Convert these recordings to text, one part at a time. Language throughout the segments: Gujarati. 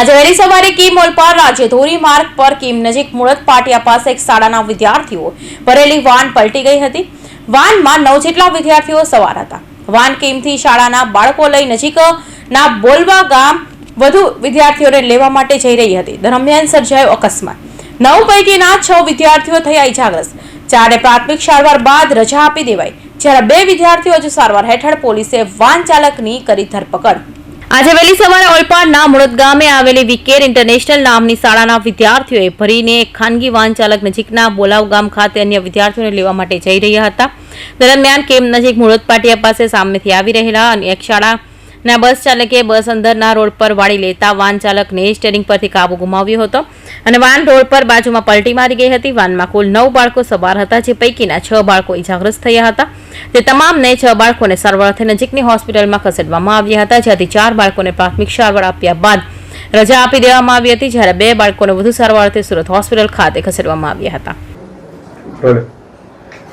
આજે વહેલી સવારે કીમ ઓલપાડ રાજ્ય ધોરી માર્ગ પર કીમ નજીક મુળત પાટિયા પાસે એક શાળાના વિદ્યાર્થીઓ ભરેલી વાન પલટી ગઈ હતી. વાનમાં નવ જેટલા વિદ્યાર્થીઓ સવાર હતા. વાન કીમથી શાળાના બાળકો લઈ નજીકના બોલવા ગામ વધુ વિદ્યાર્થીઓને લેવા માટે જઈ રહી હતી. દરમિયાન સર્જાયો અકસ્માત. નવ પૈકીના છ વિદ્યાર્થીઓ થયા ઇજાગ્રસ્ત ચારે પ્રાથમિક સારવાર બાદ રજા આપી દેવાઈ. જ્યારે બે વિદ્યાર્થીઓ હજુ સારવાર હેઠળ પોલીસે વાન ચાલકની કરી ધરપકડ. આજે વહેલી સવારે ઓલપાડના મુળદ ગામે આવેલી વિકેર ઇન્ટરનેશનલ નામની શાળાના વિદ્યાર્થીઓએ ભરીને ખાનગી વાહન ચાલક નજીકના બોલાવ ગામ ખાતે અન્ય વિદ્યાર્થીઓને લેવા માટે જઈ રહ્યા હતા. દરમિયાન કેમ નજીક મુળદ પાટિયા પાસે સામેથી આવી રહેલા અને એક શાળાના બસ ચાલકે બસ અંદરના રોડ પર વાળી લેતા વાન ચાલકને સ્ટેરિંગ પરથી કાબુ ગુમાવ્યો હતો અને વાન રોડ પર બાજુમાં પલટી મારી ગઈ હતી. વાનમાં કુલ નવ બાળકો સવાર હતા, જે પૈકીના છ બાળકો ઇજાગ્રસ્ત થયા હતા. તે તમામને છ બાળકોને સારવાર અર્થે નજીકની હોસ્પિટલમાં ખસેડવામાં આવ્યા હતા, જ્યાંથી ચાર બાળકોને પ્રાથમિક સારવાર આપ્યા બાદ રજા આપી દેવામાં આવી હતી, જ્યારે બે બાળકોને વધુ સારવાર અર્થે સુરત હોસ્પિટલ ખાતે ખસેડવામાં આવ્યા હતા.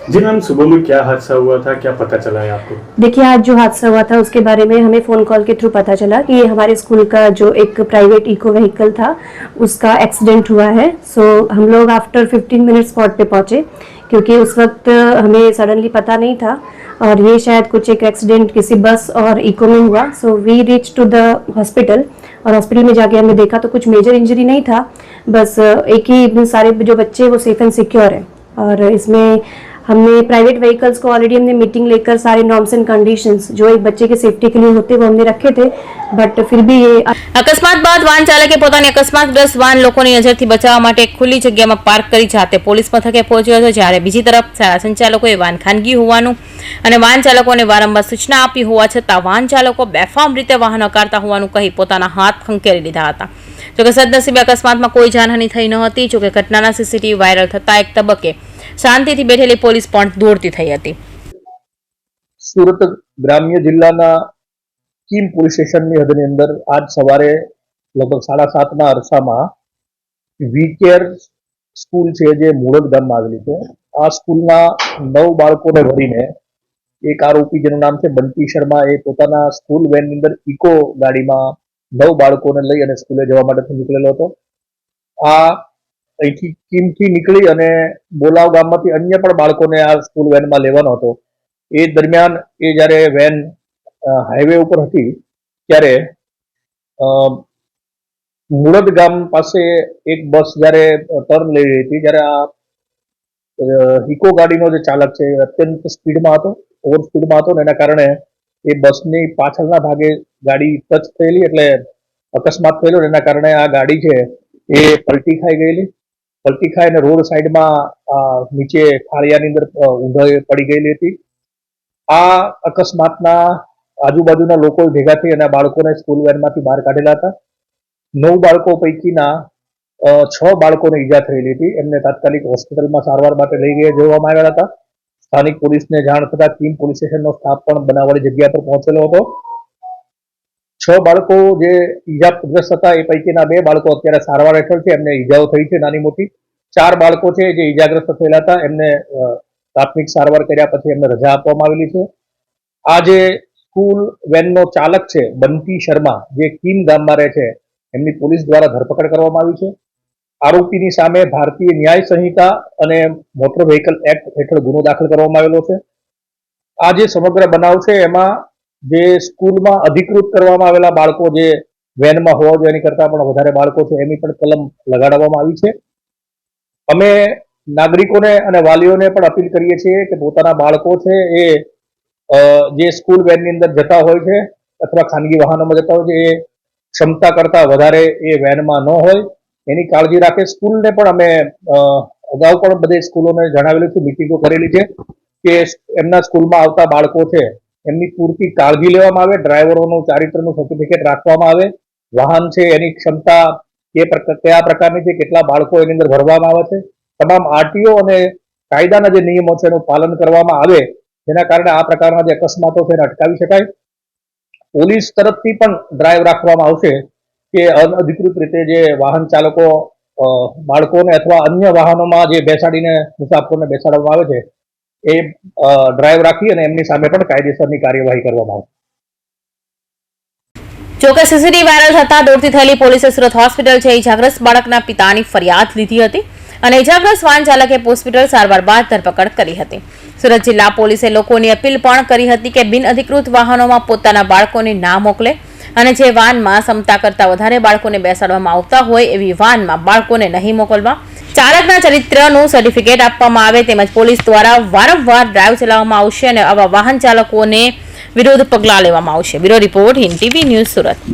जी मैम, सुबह में क्या हादसा हुआ था? क्या पता चला है आपको? देखिए, आज जो हादसा हुआ था, उसके बारे में हमें फ़ोन कॉल के थ्रू पता चला कि हमारे स्कूल का जो एक प्राइवेट इको व्हीकल था, उसका एक्सीडेंट हुआ है। सो हम लोग आफ्टर 15 मिनट स्पॉट पे पहुँचे, क्योंकि उस वक्त हमें सडनली पता नहीं था और ये शायद कुछ एक एक्सीडेंट किसी बस और इको में हुआ। So we reach to the hospital और हॉस्पिटल में जाके हमने देखा तो कुछ मेजर इंजरी नहीं था। बस, एक ही सारे जो बच्चे वो सेफ़ एंड सिक्योर है। और इसमें हमने प्राइवेट व्हीकल्स को ऑलरेडी हमने मीटिंग लेकर सारे नॉर्म्स एंड कंडीशंस जो एक बच्चे के सेफ्टी के लिए होते हैं वो हमने रखे थे बट फिर भी ये અકસ્માત બાદ વાહન ચાલકે પોતાની અકસ્માતગ્રસ્ત વાહન લોકોની નજરથી બચાવવા માટે એક ખુલ્લી જગ્યામાં પાર્ક કરી જાતે પોલીસ મથકે પહોંચ્યો હતો જ્યારે બીજી તરફ શાળા સંચાલકોએ વાહન ખાનગી હોવાનું અને વાહન ચાલકોને વારંવાર સૂચના આપી હોવા છતાં વાહન ચાલકો બેફામ રીતે વાહન હકારતા હોવાનું કહી પોતાના હાથ ખંખેરી લીધા હતા જોકે સદનસીબે અકસ્માતમાં કોઈ જાનહાની થઈ ન હતી જોકે ઘટનાના સીસીટીવી વાયરલ થતા એક તબક્કે શાંતિથી બેઠેલી પોલીસ પણ દોડતી થઈ હતી. સુરત ગ્રામ્ય જિલ્લાના કીમ પોલીસ સ્ટેશનની હદની અંદર આજ સવારે લગભગ સાડા સાતના અરસામાં વીકેર સ્કૂલ છે જે મૂળદ ગામમાં આવેલી છે. આ સ્કૂલના નવ બાળકોને ભરીને એક આરોપી જેનું નામ છે બંટી શર્મા, એ પોતાના સ્કૂલ વેનની અંદર ઇકો ગાડીમાં નવ બાળકોને લઈ અને સ્કૂલે જવા માટે નીકળેલો હતો. આ અહીંથી કિમથી નીકળી અને બોલાવ ગામમાંથી અન્ય પણ બાળકોને આ સ્કૂલ વેનમાં લેવાનો હતો. એ દરમિયાન એ જ્યારે વેન હાઈવે ઉપર હતી, ત્યારે મુળદ ગામ પાસે એક બસ જ્યારે ટર્ન લઈ રહી હતી જ્યારે આ ઇકો ગાડીનો જે ચાલક છે અત્યંત સ્પીડમાં હતો, ઓવર સ્પીડમાં હતો ને એના કારણે એ બસની પાછળના ભાગે ગાડી ટચ થયેલી એટલે અકસ્માત થયેલો એના કારણે આ ગાડી છે એ પલટી ખાઈ ગયેલી. પલટી ખાઈ અને રોડ સાઈડમાં નીચે ખાળિયાની અંદર ઊંધે પડી ગયેલી હતી. આ અકસ્માતના આજુબાજુના લોકો ભેગા થઈ અને બાળકોને સ્કૂલ વેનમાંથી બહાર કાઢેલા હતા. નવ બાળકો પૈકીના છ બાળકોને ઈજા થયેલી હતી. એમને તાત્કાલિક હોસ્પિટલમાં સારવાર માટે લઈ ગયા જોવામાં આવ્યા હતા. સ્થાનિક પોલીસને જાણ થતા કીમ પોલીસ સ્ટેશનનો સ્ટાફ પણ બનાવવાની જગ્યા પર પહોંચેલો હતો. છ બાળકો જે ઈજાગ્રસ્ત હતા એ પૈકીના બે બાળકો અત્યારે સારવાર હેઠળ છે. એમને ઈજાઓ થઈ છે નાની મોટી. ચાર બાળકો છે જે ઈજાગ્રસ્ત થયેલા હતા. એમને પ્રાથમિક સારવાર કર્યા પછી એમને રજા આપવામાં આવેલી છે. આ જે સ્કૂલ વેનનો ચાલક છે બંટી શર્મા, જે કીમ ગામમાં રહે છે, એમની પોલીસ દ્વારા ધરપકડ કરવામાં આવી છે. આરોપીની સામે ભારતીય ન્યાય સંહિતા અને મોટર વ્હીકલ એક્ટ હેઠળ ગુનો દાખલ કરવામાં આવેલો છે. આ જે સમગ્ર બનાવ છે, એમાં જે સ્કૂલમાં અધિકૃત કરવામાં આવેલા બાળકો જે વેનમાં હોવા જોઈએ, એની કરતાં પણ વધારે બાળકો છે, એની પણ કલમ લગાડવામાં આવી છે. અમે નાગરિકોને અને વાલીઓને પણ અપીલ કરીએ છીએ કે પોતાના બાળકો છે, એ જે સ્કૂલ વેનની અંદર જતા હોય છે, અથવા ખાનગી વાહનોમાં જતા હોય છે, એ ક્ષમતા કરતાં વધારે એ વેનમાં ન હોય. એની કાળજી રાખે. સ્કૂલને પણ અમે અગાઉ પણ બધે સ્કૂલોને જણાવેલું છે મિટિંગો કરેલી છે કે એમના સ્કૂલમાં આવતા બાળકો છે, એમની પૂરતી કાળજી લેવામાં આવે, ડ્રાઈવરોનું, ચારિત્રનું સર્ટિફિકેટ રાખવામાં આવે, વાહન છે, એની ક્ષમતા કે કયા પ્રકારની છે, કેટલા બાળકો એની અંદર ભરવામાં આવે છે, તમામ આરટીઓ અને કાયદાના જે નિયમો છે એનું પાલન કરવામાં આવે, જેના કારણે આ પ્રકારના જે અકસ્માતો છે એને અટકાવી શકાય. પોલીસ તરફથી પણ ડ્રાઈવ રાખવામાં આવશે. કે અનઅધિકૃત રીતે જે વાહન ચાલકો બાળકોને અથવા અન્ય વાહનોમાં જે બેસાડીને મુસાફરોને બેસાડવામાં આવે છે, એ ડ્રાઈવ રાખી અને એમની સામે પણ કાયદેસરની કાર્યવાહી કરવામાં આવશે જોકે સીસીટીવી વાયરલ થતા દોડતી થયેલી પોલીસે સુરત હોસ્પિટલ છે ઇજાગ્રસ્ત બાળકના પિતાની ફરિયાદ લીધી હતી અને ઇજાગ્રસ્ત વાહન ચાલકે હોસ્પિટલ સારવાર બાદ ધરપકડ કરી હતી. સુરત જિલ્લા પોલીસે લોકોની અપીલ પણ કરી હતી કે બિન અધિકૃત વાહનોમાં પોતાના બાળકોને ના મોકલે અને જે વાનમાં ક્ષમતા કરતાં વધારે બાળકોને બેસાડવામાં આવતા હોય એવી વાનમાં બાળકોને નહીં મોકલવા ચાલકના ચરિત્રનું સર્ટિફિકેટ આપવામાં આવે તેમજ પોલીસ દ્વારા વારંવાર ડ્રાઈવ ચલાવવામાં આવશે અને આવા વાહન ચાલકોને વિરોધ પગલાં લેવામાં આવશે. Bureau report Hind TV news Surat.